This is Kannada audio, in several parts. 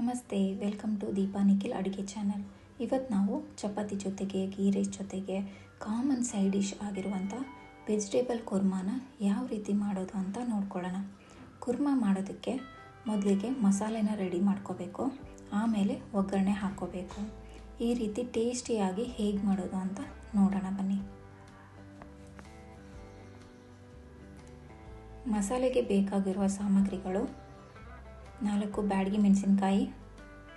ನಮಸ್ತೆ, ವೆಲ್ಕಮ್ ಟು ದೀಪಾ ನಿಖಿಲ್ ಅಡುಗೆ ಚಾನಲ್. ಇವತ್ತು ನಾವು ಚಪಾತಿ ಜೊತೆಗೆ ಗೀ ರೈಸ್ ಜೊತೆಗೆ ಕಾಮನ್ ಸೈಡ್ ಡಿಶ್ ಆಗಿರುವಂಥ ವೆಜಿಟೇಬಲ್ ಕುರ್ಮಾನ ಯಾವ ರೀತಿ ಮಾಡೋದು ಅಂತ ನೋಡ್ಕೊಳ್ಳೋಣ. ಕುರ್ಮಾ ಮಾಡೋದಕ್ಕೆ ಮೊದಲಿಗೆ ಮಸಾಲೆನ ರೆಡಿ ಮಾಡ್ಕೋಬೇಕು, ಆಮೇಲೆ ಒಗ್ಗರಣೆ ಹಾಕ್ಕೋಬೇಕು ಈ ರೀತಿ ಟೇಸ್ಟಿಯಾಗಿ ಹೇಗೆ ಮಾಡೋದು ಅಂತ ನೋಡೋಣ ಬನ್ನಿ. ಮಸಾಲೆಗೆ ಬೇಕಾಗಿರುವ ಸಾಮಗ್ರಿಗಳು ನಾಲ್ಕು ಬ್ಯಾಡಗಿ ಮೆಣಸಿನ್ಕಾಯಿ,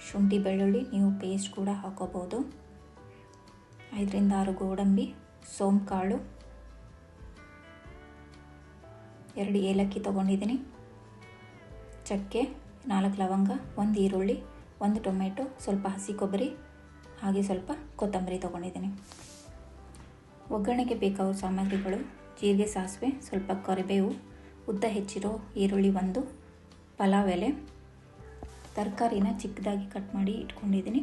ಶುಂಠಿ ಬೆಳ್ಳುಳ್ಳಿ, ನೀವು ಪೇಸ್ಟ್ ಕೂಡ ಹಾಕೋಬೋದು. ಐದರಿಂದ ಆರು ಗೋಡಂಬಿ, ಸೋಂಕಾಳು, ಎರಡು ಏಲಕ್ಕಿ ತೊಗೊಂಡಿದ್ದೀನಿ. ಚಕ್ಕೆ, ನಾಲ್ಕು ಲವಂಗ, ಒಂದು ಈರುಳ್ಳಿ, ಒಂದು ಟೊಮೆಟೊ, ಸ್ವಲ್ಪ ಹಸಿ ಕೊಬ್ಬರಿ, ಹಾಗೆ ಸ್ವಲ್ಪ ಕೊತ್ತಂಬರಿ ತೊಗೊಂಡಿದ್ದೀನಿ. ಒಗ್ಗರಣೆಗೆ ಬೇಕಾದ ಸಾಮಗ್ರಿಗಳು, ಜೀರಿಗೆ, ಸಾಸಿವೆ, ಸ್ವಲ್ಪ ಕರಿಬೇವು, ಉದ್ದ ಹೆಚ್ಚಿರೋ ಈರುಳ್ಳಿ ಒಂದು ಪಲಾವ್ ಎಲೆ ತರಕಾರಿನ ಚಿಕ್ಕದಾಗಿ ಕಟ್ ಮಾಡಿ ಇಟ್ಕೊಂಡಿದ್ದೀನಿ.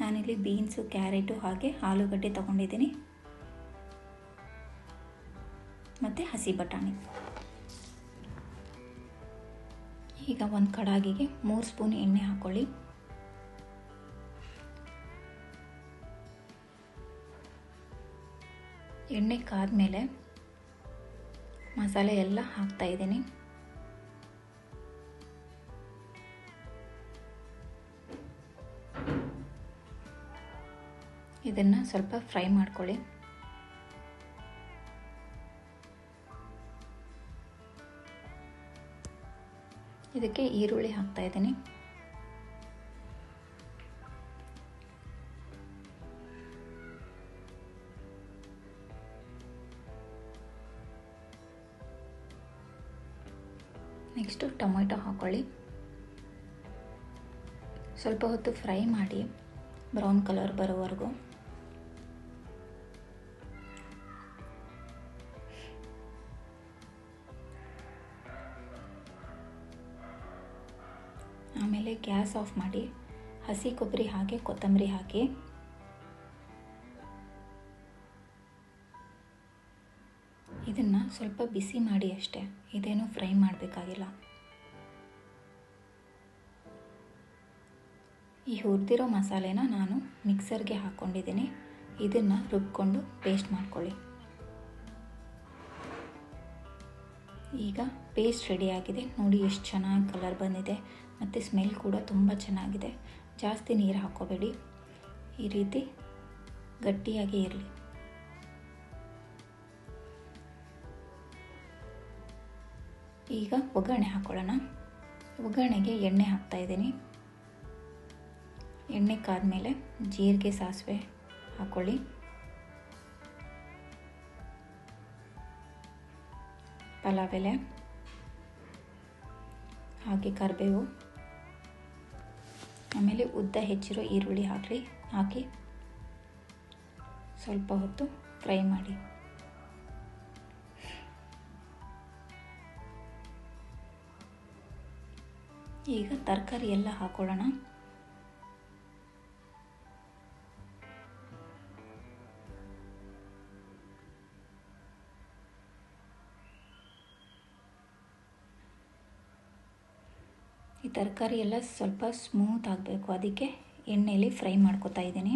ನಾನಿಲ್ಲಿ ಬೀನ್ಸು ಕ್ಯಾರೆಟು ಹಾಗೆ ಆಲೂಗಡ್ಡೆ ತಗೊಂಡಿದ್ದೀನಿ. ಮತ್ತು ಹಸಿ ಬಟಾಣಿ. ಈಗ ಒಂದು ಕಡಾಗಿಗೆ ಮೂರು ಸ್ಪೂನ್ ಎಣ್ಣೆ ಹಾಕ್ಕೊಳ್ಳಿ ಎಣ್ಣೆ ಕಾದ್ಮೇಲೆ ಮಸಾಲೆ ಎಲ್ಲ ಹಾಕ್ತಾ ಇದನ್ನು ಸ್ವಲ್ಪ ಫ್ರೈ ಮಾಡ್ಕೊಳ್ಳಿ. ಇದಕ್ಕೆ ಈರುಳ್ಳಿ ಹಾಕ್ತಾ ಇದ್ದೀನಿ. ನೆಕ್ಸ್ಟು ಟೊಮೆಟೊ ಹಾಕ್ಕೊಳ್ಳಿ ಸ್ವಲ್ಪ ಹೊತ್ತು ಫ್ರೈ ಮಾಡಿ ಬ್ರೌನ್ ಕಲರ್ ಬರೋವರೆಗೂ. ಆಮೇಲೆ ಗ್ಯಾಸ್ ಆಫ್ ಮಾಡಿ ಹಸಿ ಕೊಬ್ಬರಿ ಹಾಕಿ, ಕೊತ್ತಂಬರಿ ಹಾಕಿ. ಇದನ್ನು ಸ್ವಲ್ಪ ಬಿಸಿ ಮಾಡಿ ಅಷ್ಟೇ, ಇದೇನು ಫ್ರೈ ಮಾಡಬೇಕಾಗಿಲ್ಲ. ಈ ಹುರಿದಿರೋ ಮಸಾಲೆನ ನಾನು ಮಿಕ್ಸರ್ಗೆ ಹಾಕ್ಕೊಂಡಿದ್ದೀನಿ ಇದನ್ನು ರುಬ್ಕೊಂಡು ಪೇಸ್ಟ್ ಮಾಡ್ಕೊಳ್ಳಿ. ಈಗ ಪೇಸ್ಟ್ ರೆಡಿಯಾಗಿದೆ ನೋಡಿ ಎಷ್ಟು ಚೆನ್ನಾಗಿ ಕಲರ್ ಬಂದಿದೆ. ಮತ್ತು ಸ್ಮೆಲ್ ಕೂಡ ತುಂಬ ಚೆನ್ನಾಗಿದೆ. ಜಾಸ್ತಿ ನೀರು ಹಾಕೋಬೇಡಿ. ಈ ರೀತಿ ಗಟ್ಟಿಯಾಗಿ ಇರಲಿ. ಈಗ ಒಗ್ಗರಣೆ ಹಾಕ್ಕೊಳ್ಳೋಣ ಒಗ್ಗರಣೆಗೆ ಎಣ್ಣೆ ಹಾಕ್ತಾಯಿದ್ದೀನಿ ಎಣ್ಣೆ ಕಾದ್ಮೇಲೆ ಜೀರಿಗೆ ಸಾಸಿವೆ ಹಾಕ್ಕೊಳ್ಳಿ ಪಲಾವ್ ಎಲೆ, ಹಾಗೆ ಕರಿಬೇವು. ಆಮೇಲೆ ಉದ್ದ ಹೆಚ್ಚಿರೋ ಈರುಳ್ಳಿ ಹಾಕಿ ಹಾಕಿ ಸ್ವಲ್ಪ ಹೊತ್ತು ಫ್ರೈ ಮಾಡಿ. ಈಗ ತರಕಾರಿ ಎಲ್ಲ ಹಾಕೊಳ್ಳೋಣ. ಈ ತರಕಾರಿ ಎಲ್ಲ ಸ್ವಲ್ಪ ಸ್ಮೂತ್ ಆಗಬೇಕು. ಅದಕ್ಕೆ ಎಣ್ಣೆಯಲ್ಲಿ ಫ್ರೈ ಮಾಡ್ಕೋತಾ ಇದ್ದೀನಿ.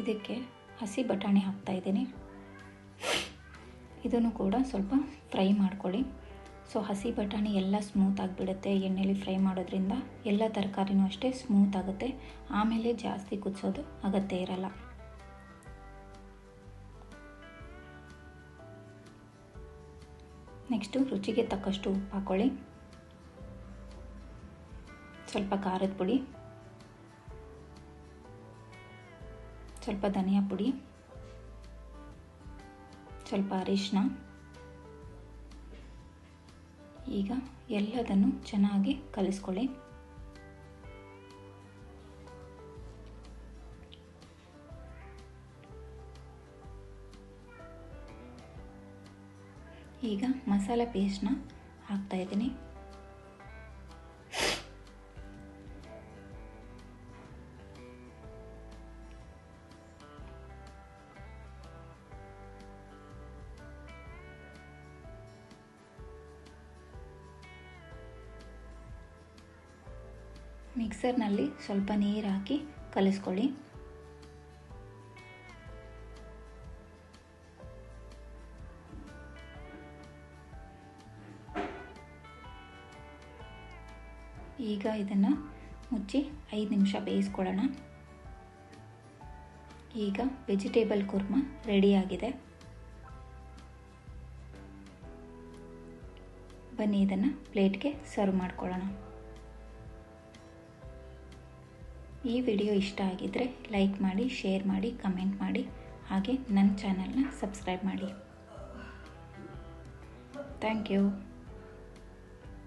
ಇದಕ್ಕೆ ಹಸಿ ಬಟಾಣಿ ಹಾಕ್ತಾ ಇದ್ದೀನಿ. ಇದನ್ನು ಕೂಡ ಸ್ವಲ್ಪ ಫ್ರೈ ಮಾಡ್ಕೊಳ್ಳಿ. ಸೊ ಹಸಿ ಬಟಾಣಿ ಎಲ್ಲ ಸ್ಮೂತ್ ಆಗಿಬಿಡುತ್ತೆ ಎಣ್ಣೆಲಿ ಫ್ರೈ ಮಾಡೋದ್ರಿಂದ. ಎಲ್ಲ ತರಕಾರಿನೂ ಅಷ್ಟೇ ಸ್ಮೂತ್ ಆಗುತ್ತೆ. ಆಮೇಲೆ ಜಾಸ್ತಿ ಕುದಿಸೋದು ಅಗತ್ಯ ಇರಲ್ಲ. ನೆಕ್ಸ್ಟು ರುಚಿಗೆ ತಕ್ಕಷ್ಟು ಉಪ್ಪು ಹಾಕ್ಕೊಳ್ಳಿ ಸ್ವಲ್ಪ ಖಾರದ ಪುಡಿ. ಸ್ವಲ್ಪ ಧನಿಯಾ ಪುಡಿ. ಸ್ವಲ್ಪ ಅರಿಶಿನ ಈಗ ಎಲ್ಲದನ್ನು ಚೆನ್ನಾಗಿ ಕಲಿಸ್ಕೊಳ್ಳಿ. ಈಗ ಮಸಾಲ ಪೇಸ್ಟ್ನ ಹಾಕ್ತಾಯಿದ್ದೀನಿ ಮಿಕ್ಸರ್ನಲ್ಲಿ ಸ್ವಲ್ಪ ನೀರು ಹಾಕಿ ಕಲಿಸ್ಕೊಳ್ಳಿ. ಈಗ ಇದನ್ನು ಮುಚ್ಚಿ ಐದು ನಿಮಿಷ ಬೇಯಿಸ್ಕೊಳ್ಳೋಣ ಈಗ ವೆಜಿಟೇಬಲ್ ಕುರ್ಮ ರೆಡಿಯಾಗಿದೆ ಬನ್ನಿ ಇದನ್ನು ಪ್ಲೇಟ್ಗೆ ಸರ್ವ್ ಮಾಡ್ಕೊಳ್ಳೋಣ. ಈ ವಿಡಿಯೋ ಇಷ್ಟ ಆಗಿದ್ದರೆ ಲೈಕ್ ಮಾಡಿ ಶೇರ್ ಮಾಡಿ ಕಮೆಂಟ್ ಮಾಡಿ, ಹಾಗೆ ನನ್ನ ಚಾನಲ್ನ ಸಬ್ಸ್ಕ್ರೈಬ್ ಮಾಡಿ. Thank you